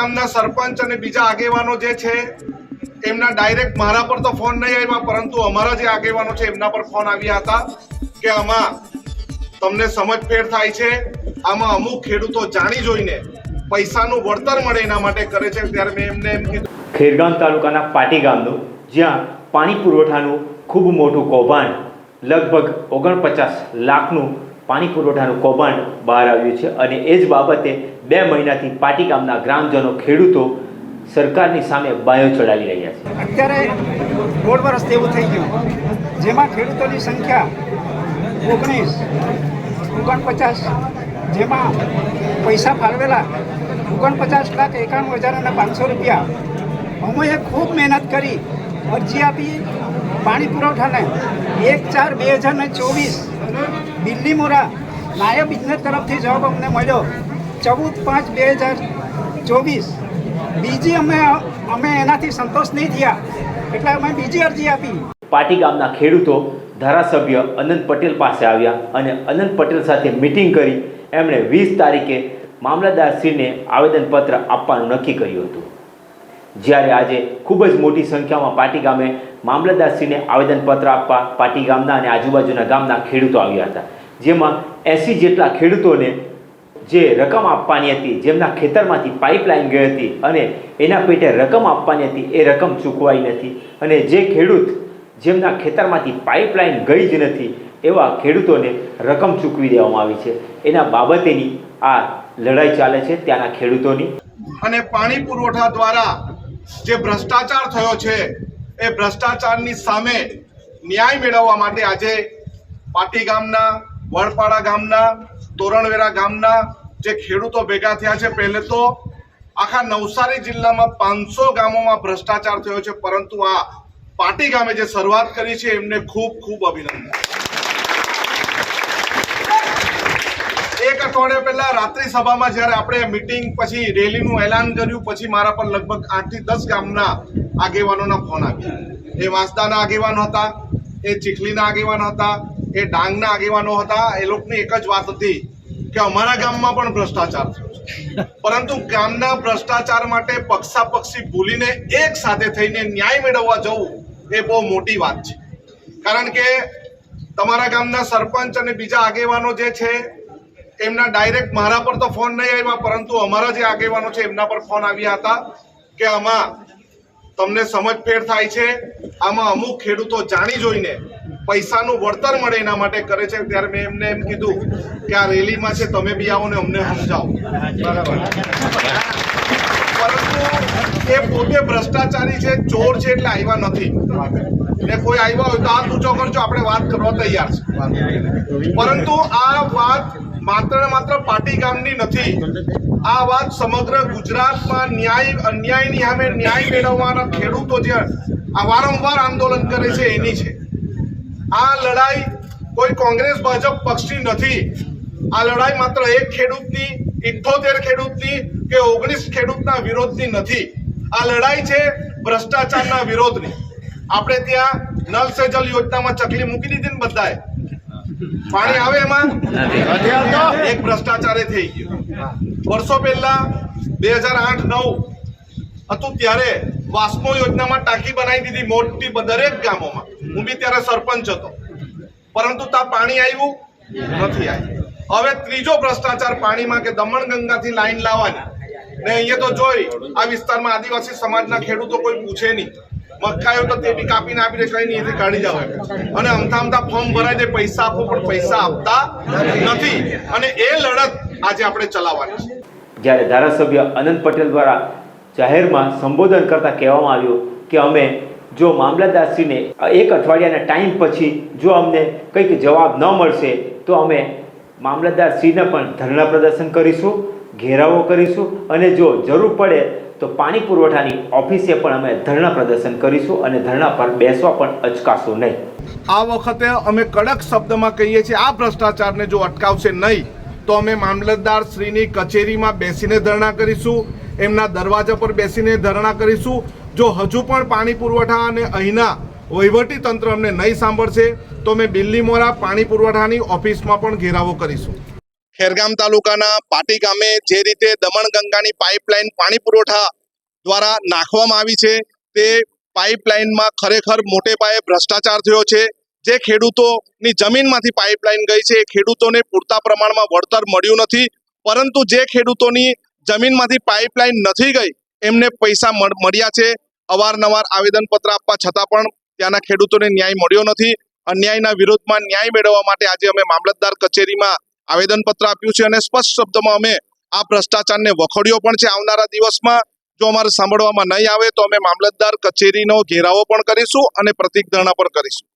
ગામના સરપંચ અને બીજા આગેવાનો જે છે, એમના ડાયરેક્ટ મારા પર તો ફોન નહીં આવ્યા, પરંતુ અમારા જે આગેવાનો છે, એમના પર ફોન આવ્યા હતા કે આમાં તમને સમજફેર થાય છે. આમાં અમુક ખેડૂતો જાણી જોઈને પૈસાનું વળતર મળે એના માટે કરે છે. ત્યારે મેં એમને એમ કીધું. ખેરગામ તાલુકાના પાટી ગામનું, જ્યાં પાણી પુરવઠાનું ખૂબ મોટું કૌભાંડ લગભગ ઓગણપચાસ લાખનું પાણી પુરવઠાનું કૌભાંડ બહાર આવ્યું છે અને એ જ બાબતે બે મહિનાથી પાટી ગામના ગ્રામજનો ખેડૂતો સરકારની સામે બાયો ચડાવી રહ્યા છે. અત્યારે દોઢ વર્ષથી એવું થઈ ગયું. જેમાં ખેડૂતોની સંખ્યા ઓગણીસ, ઓગણપચાસ, જેમાં પૈસા ફાળવેલા ઓગણપચાસ લાખ એકાણું હજાર અને પાંચસો રૂપિયા. અમોએ ખૂબ મહેનત કરી. અરજી આપી. પાણી પુરવઠાને એક ચાર બે હજાર ચોવીસ દિલ્હી મોરા નાયબ બિઝનેસ તરફથી જવાબ અમને મળ્યો. ચૌદ પાંચ બે હજાર ચોવીસ. બીજી અમે અમે એનાથી સંતોષ નહીં થયા. એટલે અમે બીજી અરજી આપી. પાટી ગામના ખેડૂતો, ધારાસભ્ય અનંત પટેલ પાસે આવ્યા અને અનંત પટેલ સાથે મિટિંગ કરી એમણે વીસ તારીખે મામલતદારશ્રીને આવેદનપત્ર આપવાનું નક્કી કર્યું હતું. જ્યારે આજે ખૂબ જ મોટી સંખ્યામાં પાટી ગામે મામલતદારશ્રીને આવેદનપત્ર આપવા પાટી ગામના અને આજુબાજુના ગામના ખેડૂતો આવ્યા હતા. જેમાં એંસી જેટલા ખેડૂતોને જે રકમ આપવાની હતી, જેમના ખેતરમાંથી પાઇપલાઇન ગઈ હતી અને એના પેટે રકમ આપવાની હતી, એ રકમ ચૂકવાઈ નથી. અને જે ખેડૂત જેમના ખેતરમાંથી પાઇપલાઇન ગઈ જ નથી, એવા ખેડૂતોને રકમ ચૂકવી દેવામાં આવી છે. એના બાબતેની આ લડાઈ ચાલે છે ત્યાંના ખેડૂતોની. અને પાણી પુરવઠા દ્વારા જે ભ્રષ્ટાચાર થયો છે એ ભ્રષ્ટાચારની સામે ન્યાય મેળવવા માટે આજે પાટી ગામના, વડપાડા ગામના, તોરણવેરા ગામના જે ખેડૂતો ભેગા થયા છે, પહેલે તો આખા નવસારી જિલ્લામાં પાંચસો ગામોમાં ભ્રષ્ટાચાર થયો છે, પરંતુ આ પાટી ગામે જે શરૂઆત કરી છે, એમને ખૂબ ખૂબ અભિનંદન. એક અઠવાડિયા પહેલા રાત્રિ સભામાં જ્યારે આપણે મીટિંગ પછી રેલીનું એલાન કર્યું, પછી મારા પર લગભગ આઠથી દસ ગામના આગેવાનોના ફોન આવ્યા એ વાંસદાના આગેવાન હતા, એ ચીખલીના આગેવાન હતા, એ ડાંગના આગેવાનો હતા. એ લોકોની એક જ વાત હતી કે અમારા ગામમાં પણ ભ્રષ્ટાચાર થયો છે. પરંતુ ગામના ભ્રષ્ટાચાર માટે પક્ષાપક્ષી ભૂલીને એક સાથે થઈને ન્યાય મેળવવા જવું એ બહુ મોટી વાત છે. કારણ કે તમારા ગામના સરપંચ અને બીજા આગેવાનો જે છે, એમના ડાયરેક્ટ મારા પર તો ફોન નહીં આવ્યા, પરંતુ અમારા જે આગેવાનો છે, એમના પર ફોન આવ્યા હતા કે આમાં તમને સમજફેર થાય છે. આમાં અમુક ખેડૂતો જાણી જોઈને પૈસાનું વળતર મળે એના માટે કરે છે. ત્યારે મેં એમને એમ કીધું કે આ રેલીમાં છે, તમે બી આવો ને અમને સમજાવો. બરાબર. પરંતુ એ પોતે ભ્રષ્ટાચારી છે, ચોર છે એટલે આવ્યા નથી. ને કોઈ આવ્યા હોય તો હાથ ઊંચો કરજો, આપણે વાત કરવા તૈયાર છે. પરંતુ આ વાત માત્ર ને માત્ર પાટી ગામની નથી. આ વાત સમગ્ર ગુજરાતમાં ન્યાય, અન્યાયની સામે ન્યાય મેળવવાના ખેડૂતો જે આ વારંવાર આંદોલન કરે છે, એની છે. આ લડાઈ કોઈ કોંગ્રેસ, ભાજપ પક્ષની નથી. આ લડાઈ માત્ર એક ખેડૂતની ઇઠોતેર ખેડૂતની કે ઓગણીસ ખેડૂતના વિરોધની નથી. આ લડાઈ છે ભ્રષ્ટાચારના વિરોધની. આપણે ત્યાં નલ સે જલ યોજનામાં ચકલી મૂકી દીધી ને બધાએ. પાણી આવે એમાં? એક ભ્રષ્ટાચારે થઈ ગયો. વર્ષો પહેલા બે હજાર આઠ નવ હતું ત્યારે વાસ્મો યોજનામાં ટાંકી બનાવી દીધી મોટી દરેક ગામોમાં. હું બી ત્યારે સરપંચ હતો. પરંતુ ત્યાં પાણી આવ્યું નથી આવ્યું. હવે ત્રીજો ભ્રષ્ટાચાર પાણીમાં કે દમણગંગાથી લાઈન લાવવાની. ને અહીંયા તો જોઈ આ વિસ્તારમાં આદિવાસી સમાજના ખેડૂતો કોઈ પૂછે નહીં. મકાયો તો તે બી કાપીને આપીને કઈ નહીં કાઢી જાવ. અને અમથા અમથા ફોર્મ ભરાય દે પૈસા આપો, પણ પૈસા આપતા નથી. અને એ લડત આજે આપણે ચલાવવાની છે. જ્યારે ધારાસભ્ય અનંત પટેલ દ્વારા જાહેરમાં સંબોધન કરતા કહેવામાં આવ્યું કે અમે જો મામલતદારશ્રીને એક અઠવાડિયાના ટાઈમ પછી જો અમને કંઈક જવાબ ન મળશે, તો અમે મામલતદારશ્રીને પણ ધરણા પ્રદર્શન કરીશું, ઘેરાવો કરીશું. અને જો જરૂર પડે તો પાણી પુરવઠાની ઓફિસે પણ અમે ધરણા પ્રદર્શન કરીશું અને ધરણા પર બેસવા પણ અચકાશું નહીં. આ વખતે અમે કડક શબ્દમાં કહીએ છીએ, આ ભ્રષ્ટાચારને જો અટકાવશે નહીં, તો અમે મામલતદાર શ્રીની કચેરીમાં બેસીને ધરણા કરીશું, એમના દરવાજા પર બેસીને ધરણા કરીશું. જો હજુ પણ પાણી પુરવઠા અને અહીંના વહીવટી તંત્ર અમને નહીં સાંભળશે, તો અમે બિલ્લીમોરા પાણી પુરવઠાની ઓફિસમાં પણ ઘેરાવો કરીશું. ખેરગામ તાલુકાના પાટી ગામે જે રીતે દમણગંગાની પાઇપલાઇન પાણી પુરવઠા દ્વારા નાખવામાં આવી છે, તે પાઇપલાઇનમાં ખરેખર મોટે પાયે ભ્રષ્ટાચાર થયો છે. જે ખેડૂતોની જમીનમાંથી પાઇપલાઇન ગઈ છે, એ ખેડૂતોને પૂરતા પ્રમાણમાં વળતર મળ્યું નથી. પરંતુ જે ખેડૂતોની જમીનમાંથી પાઇપલાઇન નથી ગઈ, એમને પૈસા મળ- મળ્યા છે. અવારનવાર આવેદનપત્ર આપવા છતાં પણ ત્યાંના ખેડૂતોને ન્યાય મળ્યો નથી. અન્યાયના વિરોધમાં ન્યાય મેળવવા માટે આજે અમે મામલતદાર કચેરીમાં આવેદનપત્ર આપ્યું છે અને સ્પષ્ટ શબ્દમાં અમે આ ભ્રષ્ટાચારને વખોડ્યો પણ છે. આવનારા દિવસમાં જો અમારે સાંભળવામાં નહીં આવે તો અમે મામલતદાર કચેરીનો ઘેરાવો પણ કરીશું અને પ્રતિક ધરણા પણ કરીશું.